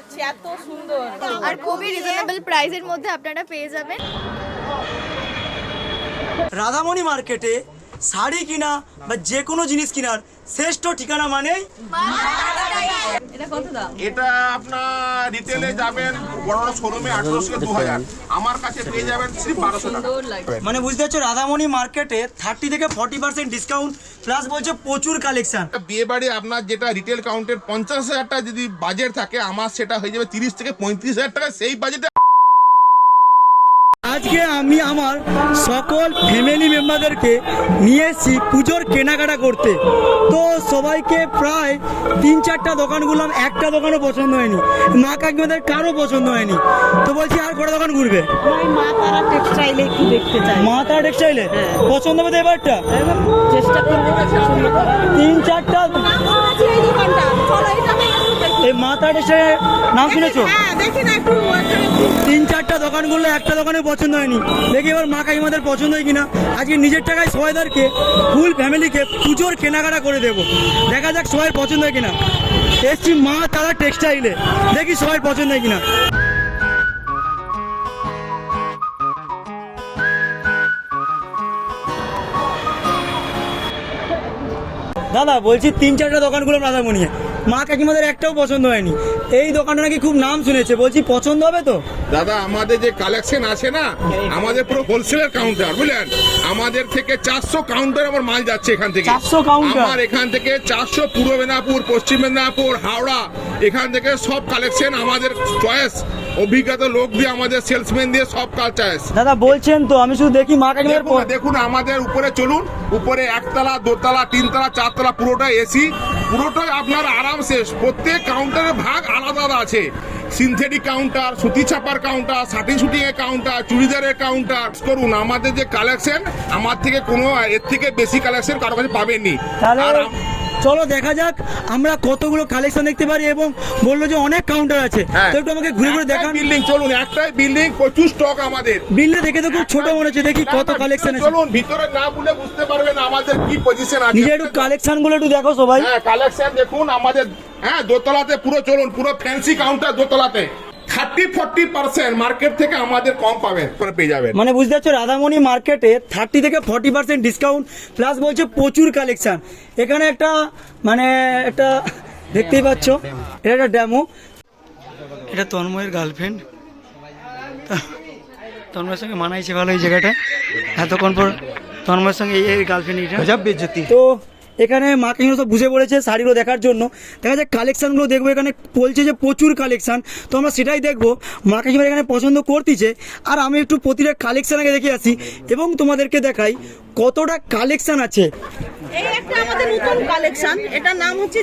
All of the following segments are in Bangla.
যাচ্ছে এত সুন্দর। আর খুবই রিজনেবল প্রাইসের মধ্যে আপনারা পেয়ে যাবেন। রাধামণি মার্কেটে শাড়ি কিনা বা যে কোনো জিনিস কেনার শ্রেষ্ঠ ঠিকানা মানেই এটা আপনার রিটেলে যাবেন বড় বড় শোরুমে আঠারোশো দু হাজার আমার কাছে পেয়ে যাবেন শ্রী বারোশো মানে বুঝতে পারছ রাধামণি মার্কেটে থার্টি থেকে ফর্টি পার্সেন্ট ডিসকাউন্ট প্লাস বলছে প্রচুর কালেকশন বিয়ে বাড়ি আপনার যেটা রিটেল কাউন্টের পঞ্চাশ হাজার টাকা যদি বাজেট থাকে আমার সেটা হয়ে যাবে তিরিশ থেকে পঁয়ত্রিশ হাজার টাকা সেই বাজেটে আজকে আমি আমার সকল ফ্যামিলি মেম্বারদেরকে নিয়ে এসেছি পুজোর কেনাকাটা করতে। তো সবাইকে প্রায় তিন চারটা দোকান ঘুরলাম একটা দোকানও পছন্দ হয়নি। মা কাকিমাদের কারও পছন্দ হয়নি। তো বলছি আর কটা দোকান ঘুরবে? মা তারা টেক্সটাইলে একটু দেখতে চাই মা তারা টেক্সটাইলে পছন্দ হবে এবারটা? চেষ্টা করব তিন চারটা এই মা তারা নাম শুনেছো? হ্যাঁ তিন চারটা দোকান করলে একটা দোকানে পছন্দ হয়নি। দেখি এবার মা কাকিমাদের পছন্দ হয় কিনা। আজকে নিজের টাকায় সবাইদেরকে ফুল ফ্যামিলিকে পুজোর কেনাকাটা করে দেবো। দেখা যাক সবাই পছন্দ হয় কিনা। এসছি মা তারা টেক্সটাইলে দেখি সবাই পছন্দ হয় কিনা। দাদা বলছি তিন চারটা দোকানগুলো রাধামণিয়ে। মা কাকিমাদের একটাও পছন্দ হয়নি। এই দোকানটা নাকি খুব নাম শুনেছে। বলছি পছন্দ হবে তো? দাদা আমাদের যে কালেকশন আছে না আমাদের পুরো হোলসেলের কাউন্টার বুঝলেন? আমাদের থেকে চারশো কাউন্টার আমার মাল যাচ্ছে এখান থেকে। চারশো কাউন্টার আমার এখান থেকে চারশো পূর্ব মেদিনীপুর পশ্চিম মেদিনীপুর হাওড়া এখান থেকে সব কালেকশন আমাদের চয়েস অভিজ্ঞতা লোক দিয়ে আমাদের সেলসম্যান দিয়ে সব কাজ চয়েস দাদা বলছেন তো আমি শুধু দেখি মা কাকিমার দেখুন দেখুন আমাদের উপরে চলুন উপরে একতলা দোতলা তিনতলা চারতলা পুরোটাই এসি পুরোটাই আপনার আরামসে। প্রত্যেক কাউন্টারের ভাগ আলাদা আলাদা আছে। সিনথেটিক কাউন্টার সুতি ছাপার কাউন্টার সাটিন শুটিং এর কাউন্টার চুড়িদারের কাউন্টার করুন আমাদের যে কালেকশন আমার থেকে কোনো এর থেকে বেশি কালেকশন কারও কাছে পাবেননি। আর চলো দেখা যাক আমরা কতগুলো কালেকশন দেখতে পারি এবং বলল যে অনেক কাউন্টার আছে। হ্যাঁ। তো একটু আমাকে ঘুরে ঘুরে দেখান। বিল্ডিং চলুন একটাই বিল্ডিং প্রচুর স্টক আমাদের। বিল্ডিং দেখে তো খুব ছোট মনে হচ্ছে দেখি কত কালেকশন আছে চলুন ভিতরে না বলে বুঝতে পারবেন আমাদের কি পজিশন আছে। নিজে একটু কালেকশনগুলো একটু দেখো সবাই। হ্যাঁ কালেকশন দেখুন আমাদের হ্যাঁ দোতলাতে পুরো চলুন পুরো ফ্যান্সি কাউন্টার দোতলাতে। থার্টি ফোর্টি পার্সেন্ট মার্কেট থেকে আমাদের কম পাবেন পেয়ে যাবেন। মানে বুঝতে পারছ রাধামণি মার্কেটে থার্টি থেকে ফর্টি পার্সেন্ট ডিসকাউন্ট প্লাস বলছে প্রচুর কালেকশন এখানে একটা মানে একটা দেখতেই পাচ্ছ এটা একটা ড্যামো এটা তন্ময়ের গার্লফ্রেন্ড তন্ময়ের সঙ্গে মানাইছে ভালো এই জায়গাটা। এতক্ষণ পর তন্ময়ের সঙ্গে এই- এই গার্লফ্রেন্ড এটা তো এখানে মা কাকিমা সব বুঝে পড়েছে শাড়িগুলো দেখার জন্য। দেখা যায় কালেকশানগুলো দেখব। এখানে বলছে যে প্রচুর কালেকশান তো আমরা সেটাই দেখব। মা কাকিমার এখানে পছন্দ করতেছে। আর আমি একটু প্রতিটা কালেকশান আগে দেখে আসি এবং তোমাদেরকে দেখাই কতটা কালেকশান আছে। এই একটা আমাদের নতুন কালেকশন এটার নাম হচ্ছে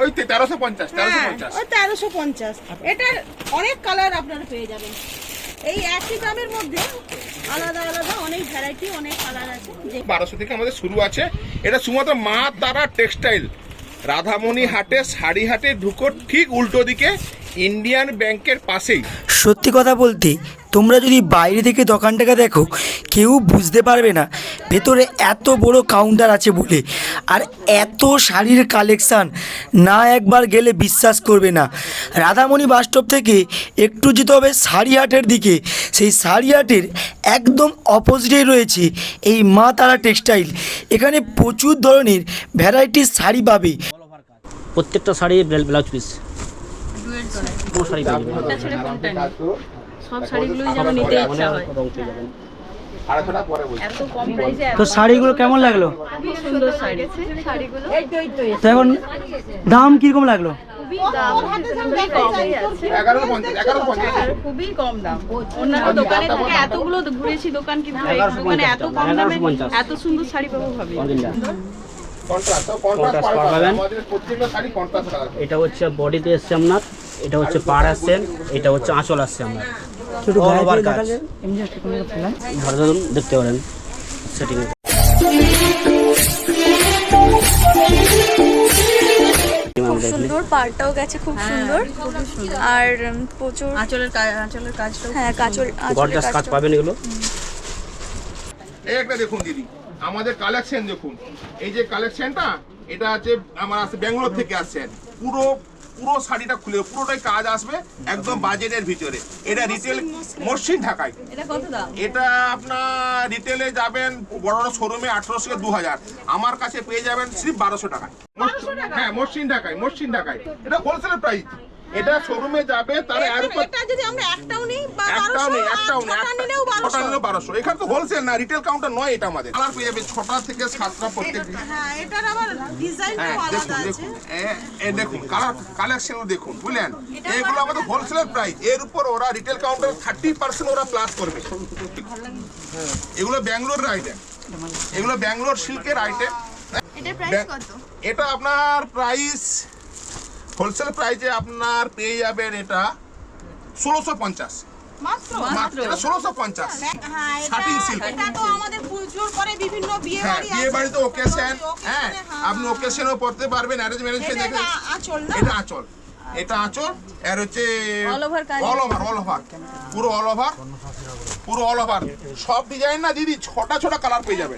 ওই তেরোশো তেরোশো হ্যাঁ পঞ্চাশ। ওই তেরোশো পঞ্চাশ। এটার অনেক কালার আপনারা পেয়ে যাবেন। এই একই দামের মধ্যে আলাদা আলাদা অনেক ভ্যারাইটি অনেক কালার আছে। বারোশো থেকে আমাদের শুরু আছে। এটা শুধুমাত্র মা তারা টেক্সটাইল রাধামণি হাটে শাড়ি হাটে ঢুকো ঠিক উল্টো দিকে। ইন্ডিয়ান ব্যাংকের পাশেই। সত্যি কথা বলতে তোমরা যদি বাইরে থেকে দোকানটাকে দেখো কেউ বুঝতে পারবে না। ভেতরে এত বড় কাউন্টার আছে বলে। আর এত শাড়ির কালেকশান না একবার গেলে বিশ্বাস করবে না। রাধামণি বাসস্টপ থেকে একটু যেতে হবে সারিহাটের দিকে। সেই সারিহাটের একদম অপোজিটে রয়েছে এই মা তারা টেক্সটাইল এখানে প্রচুর ধরনের ভ্যারাইটির শাড়ি পাবে। প্রত্যেকটা শাড়ি ব্লাউজ পিস শাড়ি সব শাড়িগুলোই যেন নিতে ইচ্ছা হয়। তো শাড়িগুলো কেমন লাগল? সুন্দর শাড়ি। শাড়িগুলো? তো এখন দাম কীরকম লাগল? খুবই কম। দাম। অন্যান্য দোকানে থেকে এতগুলো তো ঘুরেছি দোকান কিন্তু দোকানে এত কম দামে এত সুন্দর শাড়ি পাবো ভাবি। এটা হচ্ছে বডিতে এসছে আপনার এটা হচ্ছে পাড় আসছেন এটা হচ্ছে আঁচল আসছে আপনার। ছোটো All কাজ। এমনি একটা কোনো ফেলাম ধরে ধরুন দেখতে পারেন সেটিং সুন্দর পাড়টাও গেছে খুব সুন্দর। আর প্রচুর আঁচলের কাজ আঁচলের কাজটাও হ্যাঁ গর্জাস কাজ পাবেন এগুলো? একটা দেখুন দিদি আমাদের কালেকশন দেখুন। এই যে কালেকশনটা এটা আছে আমার আছে ব্যাঙ্গালোর থেকে আসছেন। পুরো পুরো শাড়িটা খুলে পুরোটাই কাজ আসবে একদম বাজেটের ভিতরে। এটা রিটেল মসৃণ। ঢাকায়। এটা আপনার রিটেলে যাবেন বড় বড় শোরুমে আঠারোশো থেকে দু হাজার। আমার কাছে পেয়ে যাবেন সিফ বারোশো টাকায়। হ্যাঁ মসৃণ ঢাকায় মসৃণ ঢাকায়। এটা হোলসেল প্রাইস এটা শোরুমে যাবে তার উপর এটা যদি আমরা একটাও নিই বা একটাও নেই 1200 একটাও নেই ছটা নিলেও একটা- ছটা 1200 বারোশো। এখানে তো হোলসেল না রিটেল কাউন্টার নয় এটা আমাদের। কালার পেয়ে যাবে ছটা থেকে সাতটা প্রত্যেক। হ্যাঁ এটার আবার ডিজাইনটাও হ্যাঁ আলাদা আছে। এ- দেখুন কালার কালেকশন দেখুন বুঝলেন? এগুলো আমাদের হোলসেল প্রাইস এর উপর ওরা রিটেল কাউন্টার থার্টি পার্সেন্ট ওরা প্লাস করবে। এগুলো ব্যাঙ্গালোর আইটেম এগুলো ব্যাঙ্গালোর সিল্কের আইটেম এটার প্রাইস কত? এটা আপনার প্রাইস হোলসেল প্রাইসে আপনার পেয়ে যাবেন এটা ষোলোশো পঞ্চাশ। মাত্র? মাত্র ষোলোশো পঞ্চাশ। হ্যাঁ Satin এটা silk। এটা তো আমাদের পুজোর পরে বিভিন্ন বিয়ে হ্যাঁ বাড়ি বিয়ে বাড়িতে ওকেশন হ্যাঁ আপনি ওকেশনও পড়তে পারবেন অ্যারেঞ্জ ম্যারেজ এটা আচল। এটা আঁচল এর হচ্ছে অল ওভার অল ওভার পুরো অল ওভার পুরো অল ওভার সব ডিজাইন না দিদি ছটা ছটা কালার পেয়ে যাবে।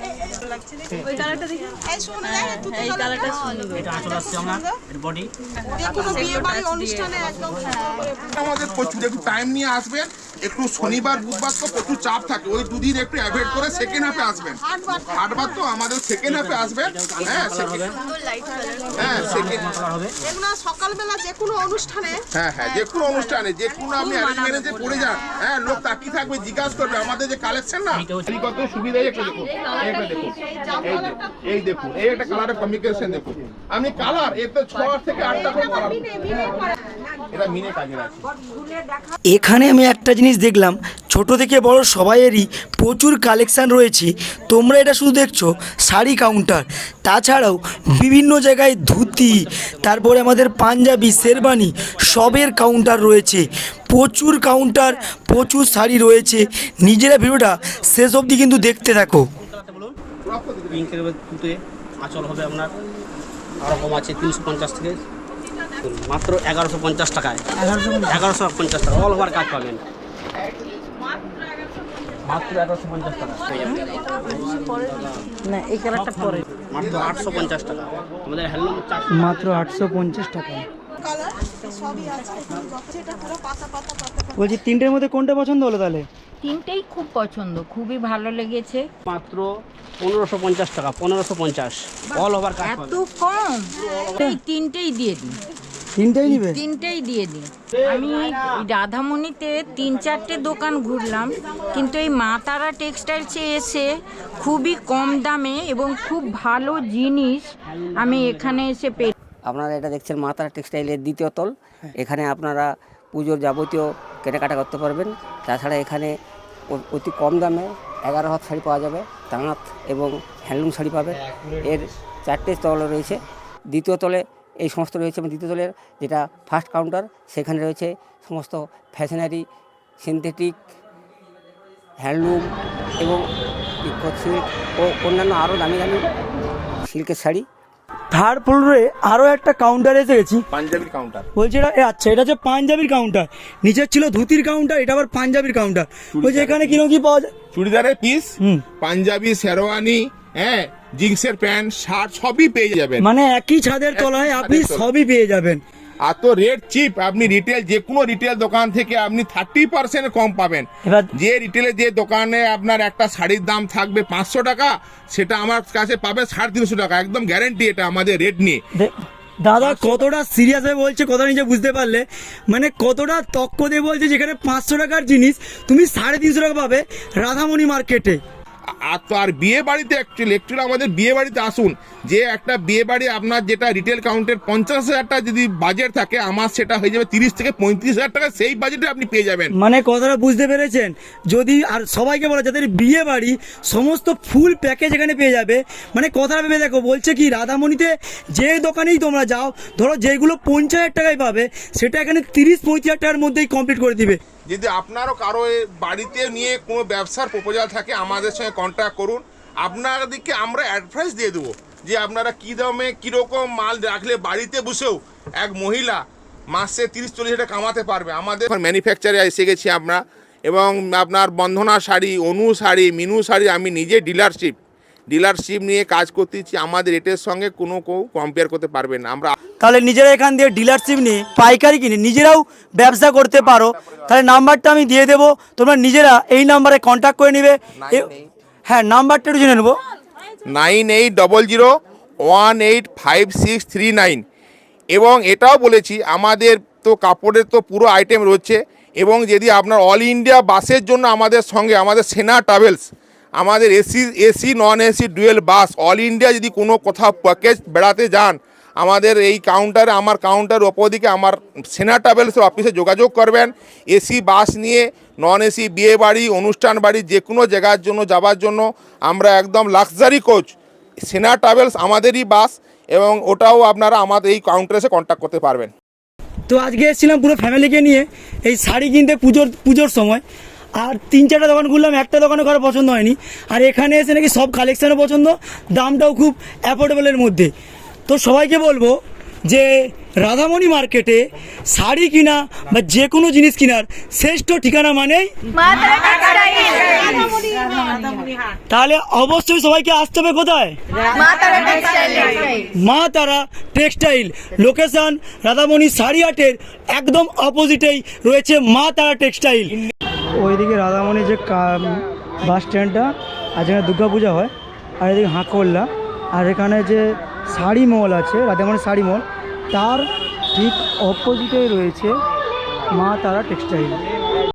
ওই কালারটা দেখি। এই সুন্দর দেখে তুই এই কালারটা সুন্দর। এটা আঁচল আসছে আপনার এর বডি যে কোনো বিয়ে বাড়ি অনুষ্ঠানে একদম। সুন্দর করে আমাদের প্রচুর একটু টাইম নিয়ে আসবেন। একটু শনিবার বুধবার তো প্রচুর চাপ থাকে। ওই দুদিন একটু অ্যাভয়েড করে সেকেন্ড হাফে আসবেন। হাটবার তো। আমাদের সেকেন্ড হাফে আসবেন। হ্যাঁ হ্যাঁ সেকেন্ড সকালবেলা যে কোনো অনুষ্ঠানে? হ্যাঁ হ্যাঁ যে কোনো অনুষ্ঠানে যে কোনো আপনি অ্যারেঞ্জমেন্টে পড়ে যান। হ্যাঁ লোক তাকিয়ে থাকবে জিজ্ঞাসা করবে আমাদের যে কালেকশন না? কত সুবিধা একটু দেখুন এই একটা দেখুন এই যে- এই দেখুন এই একটা কালারের কমিউনিকেশন দেখুন। আমি কালার এতে ছ থেকে আটটা করে কালার এটা মিনে কাজের আছে। এখানে আমি একটা জিনিস দেখলাম ছোট থেকে বড় সবাইয়েরই প্রচুর কালেকশান রয়েছে। তোমরা এটা শুধু দেখছ শাড়ি কাউন্টার তাছাড়াও বিভিন্ন জায়গায় ধুতি তারপরে আমাদের পাঞ্জাবি শেরবানি সবের কাউন্টার রয়েছে। প্রচুর কাউন্টার প্রচুর শাড়ি রয়েছে। নিজেরা ভিডিওটা শেষ অবধি কিন্তু দেখতে থাকো। পিঙ্কের তুতে হবে আপনার। আরও কম আছে তিনশো পঞ্চাশ থেকে মাত্র এগারোশো পঞ্চাশ টাকায়। এগারোশো পঞ্চাশ টাকা অল ওভার কাজ পাবেন। মাত্র এগারোশো পঞ্চাশ টাকা। না এই কালারটা পরে। মাত্র আটশো পঞ্চাশ টাকা। আমাদের হ্যান্ডলুম মাত্র আটশো পঞ্চাশ টাকা। কালার সবই আছে যেটা পুরো পাতা পাতা পাতা পাতা বলছি তিনটের মধ্যে কোনটা পছন্দ হলো তাহলে? তিনটেই খুব পছন্দ খুবই ভালো লেগেছে। মাত্র পনেরোশো পঞ্চাশ টাকা পনেরোশো পঞ্চাশ। অল ওভার এত কম? এই তিনটেই দিয়ে দিন। তিনটেই নিবে? তিনটেই দিয়ে দিন আমি রাধামণিতে তিন চারটে দোকান ঘুরলাম কিন্তু এই মা তারা টেক্সটাইলসে এসে খুবই কম দামে এবং খুব ভালো জিনিস আমি এখানে এসে পেয়ে আপনারা এটা দেখছেন মা মাতারা টেক্সটাইলের দ্বিতীয় তল। এখানে আপনারা পুজোর যাবতীয় কেনাকাটা করতে পারবেন। তাছাড়া এখানে অতি কম দামে এগারো হাত শাড়ি পাওয়া যাবে তাঁত এবং হ্যান্ডলুম শাড়ি পাবে এর চারটে তল রয়েছে। দ্বিতীয় তলে এই সমস্ত রয়েছে এবং দ্বিতীয় তলের যেটা ফার্স্ট কাউন্টার সেখানে রয়েছে সমস্ত ফ্যাশনারি সিনথেটিক হ্যান্ডলুম এবং সিল্ক ও অন্যান্য আরও দামি দামি সিল্কের শাড়ি। থার্ড ফ্লোরে আরও একটা কাউন্টার এসে গেছি। পাঞ্জাবির কাউন্টার বলছি এটা আচ্ছা এটা হচ্ছে পাঞ্জাবির কাউন্টার নিচের ছিল ধুতির কাউন্টার এটা আবার পাঞ্জাবির কাউন্টার বলছি এখানে কীরকম কি পাওয়া যায়? চুড়িদারের পিস হুম। পাঞ্জাবি শেরওয়ানি হ্যাঁ জিন্সের প্যান্ট শার্ট সবই পেয়ে যাবেন। মানে একই ছাদের তলায় আপনি সবই পেয়ে যাবেন। আর তো রেট চিপ আপনি রিটেল যে কোনো রিটেল দোকান থেকে আপনি থার্টি পার্সেন্ট কম পাবেন। যে রিটেলে যে দোকানে আপনার একটা শাড়ির দাম থাকবে পাঁচশো টাকা সেটা আমার কাছে পাবে সাড়ে তিনশো টাকা। একদম গ্যারেন্টি এটা আমাদের রেট নিয়ে। দাদা কতটা সিরিয়াস হয়ে বলছে কথা নিজে বুঝতে পারলে? মানে কতটা তক্ক দিয়ে বলছে যেখানে পাঁচশো টাকার জিনিস তুমি সাড়ে তিনশো টাকা পাবে রাধামণি মার্কেটে তো আর বিয়ে বাড়িতে অ্যাকচুয়ালি অ্যাকচুয়ালি আমাদের বিয়ে বাড়িতে আসুন। যে একটা বিয়ে বাড়ি আপনার যেটা রিটেল কাউন্টের পঞ্চাশ হাজার টাকা যদি বাজেট থাকে, আমার সেটা হয়ে যাবে তিরিশ থেকে পঁয়ত্রিশ হাজার টাকা, সেই বাজেটে আপনি পেয়ে যাবেন। মানে কথাটা বুঝতে পেরেছেন? যদি, আর সবাইকে বলা, যাদের বিয়ে বাড়ি, সমস্ত ফুল প্যাকেজ এখানে পেয়ে যাবে। মানে কথাটা ভেবে দেখো, বলছে কি, রাধামণিতে যে দোকানেই তোমরা যাও, ধরো যেগুলো পঞ্চাশ হাজার টাকায় পাবে, সেটা এখানে তিরিশ পঁয়ত্রিশ হাজার টাকার মধ্যেই কমপ্লিট করে দিবে। যদি আপনারও কারও বাড়িতে নিয়ে কোনো ব্যবসার প্রপোজাল থাকে, আমাদের সঙ্গে কন্ট্যাক্ট করুন। আপনাদেরকে আমরা অ্যাডভাইস দিয়ে দেবো যে আপনারা কী দামে, কীরকম মাল রাখলে বাড়িতে বসেও এক মহিলা মাসে তিরিশ, চল্লিশ হাজার কামাতে পারবে। আমাদের ম্যানুফ্যাকচারে এসে গেছি আমরা, এবং আপনার বন্ধনা শাড়ি, অনু শাড়ি, মিনু শাড়ি আমি নিজে ডিলারশিপ ডিলারশিপ নিয়ে কাজ করতেছি আমাদের রেটের সঙ্গে কোনো কেউ কম্পেয়ার করতে পারবে না। আমরা তাহলে নিজেরা এখান দিয়ে ডিলারশিপ নিয়ে পাইকারি কিনে নিজেরাও ব্যবসা করতে পারো। তাহলে নাম্বারটা আমি দিয়ে দেবো তোমরা নিজেরা এই নাম্বারে কন্ট্যাক্ট করে নিবে। হ্যাঁ নাম্বারটা একটু জেনে নেব। Nine eight double zero one eight five six three nine এবং এটাও বলেছি আমাদের তো কাপড়ের তো পুরো আইটেম রয়েছে। এবং যদি আপনার অল ইন্ডিয়া বাসের জন্য আমাদের সঙ্গে আমাদের সেনা ট্রাভেলস আমাদের AC AC non AC dual bus all India যদি কোনো কোথাও প্যাকেজ বেড়াতে যান, আমাদের এই কাউন্টারে আমার কাউন্টার দিকে আমার সেনা ট্রাভেলসের অফিসে যোগাযোগ করবেন। এসি বাস নিয়ে নন এসি বিয়ে বাড়ি, অনুষ্ঠান বাড়ি, যে কোনো জায়গার জন্য, যাবার জন্য আমরা একদম লাক্সারি কোচ সেনা ট্রাভেলস আমাদেরই বাস এবং ওটাও আপনারা আমাদের এই কাউন্টারে এসে কন্ট্যাক্ট করতে পারবেন। তো আজকে এসেছিলাম পুরো ফ্যামিলিকে নিয়ে, এই শাড়ি কিনতে পুজোর পুজোর সময়। আর তিন চারটা দোকান ঘুরলাম একটা দোকানে কারও পছন্দ হয়নি। আর এখানে এসে নাকি সব কালেকশানও পছন্দ দামটাও খুব অ্যাফোর্ডেবলের মধ্যে। তো সবাইকে বলব যে রাধামণি মার্কেটে শাড়ি কিনা বা যে কোনো জিনিস কেনার শ্রেষ্ঠ ঠিকানা মানেই তাহলে অবশ্যই সবাইকে আসতে হবে কোথায়? মা তারা টেক্সটাইল মা তারা টেক্সটাইল লোকেশন রাধামণি শাড়ি হাটের একদম অপোজিটেই রয়েছে মা তারা টেক্সটাইল ওইদিকে রাধামণি যে বাস স্ট্যান্ডটা, আর যেখানে দুর্গাপূজা হয়, আর এদিকে হাঁকল্লা আর এখানে যে শাড়ি মল আছে রাধামণি শাড়ি মল তার ঠিক অপোজিটেই রয়েছে মা তারা টেক্সটাইল।